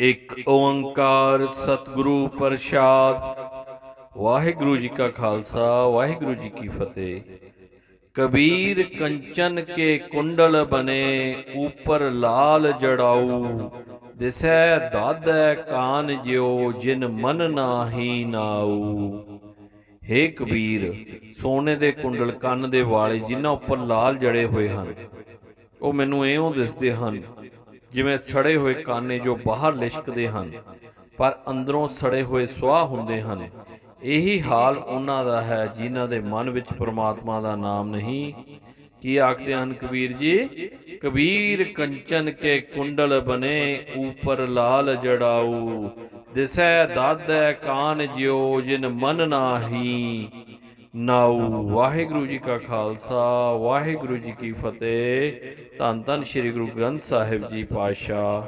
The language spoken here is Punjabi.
ਇੱਕ ਓੰਕਾਰ ਸਤਿਗੁਰੂ ਪ੍ਰਸਾਦ। ਵਾਹਿਗੁਰੂ ਜੀ ਕਾ ਖਾਲਸਾ, ਵਾਹਿਗੁਰੂ ਜੀ ਕੀ ਫਤਿਹ। ਕਬੀਰ ਕੰਚਨ ਕੇ ਕੁੰਡਲ ਬਨੇ, ਉਪਰ ਲਾਲ ਜੜਾਊ। ਦਿਸੈ ਦਾਦੈ ਕਾਨ ਜਿਉ, ਜਿਨ ਮਨ ਨਾਹੀ ਨਾਊ। ਹੇ ਕਬੀਰ, ਸੋਨੇ ਦੇ ਕੁੰਡਲ ਕੰਨ ਦੇ ਵਾਲੇ ਜਿਨ੍ਹਾਂ ਉੱਪਰ ਲਾਲ ਜੜੇ ਹੋਏ ਹਨ, ਉਹ ਮੈਨੂੰ ਇਉਂ ਦਿਸਦੇ ਹਨ ਜਿਵੇਂ ਸੜੇ ਹੋਏ ਕਾਨੇ ਜੋ ਬਾਹਰ ਲਿਸ਼ਕਦੇ ਹਨ, ਪਰ ਅੰਦਰੋਂ ਸੜੇ ਹੋਏ ਸੁਆਹ ਹੁੰਦੇ ਹਨ। ਇਹੀ ਹਾਲ ਉਹਨਾਂ ਦਾ ਹੈ ਜਿਨ੍ਹਾਂ ਦੇ ਮਨ ਵਿੱਚ ਪ੍ਰਮਾਤਮਾ ਦਾ ਨਾਮ ਨਹੀਂ। ਕੀ ਆਖਦੇ ਹਨ ਕਬੀਰ ਜੀ? ਕਬੀਰ ਕੰਚਨ ਕੇ ਕੁੰਡਲ ਬਨੇ ਉਪਰ ਲਾਲ ਜੜਾਊ। ਦਿਸੈ ਦਾਦੈ ਕਾਨ ਜਿਉ, ਜਿਨ ਮਨ ਨਾਹੀ ਨਾਉ ਵਾਹਿਗੁਰੂ ਜੀ ਕਾ ਖਾਲਸਾ ਵਾਹਿਗੁਰੂ ਜੀ ਕੀ ਫਤਿਹ। ਧੰਨ ਧੰਨ ਸ੍ਰੀ ਗੁਰੂ ਗ੍ਰੰਥ ਸਾਹਿਬ ਜੀ ਪਾਤਸ਼ਾਹ।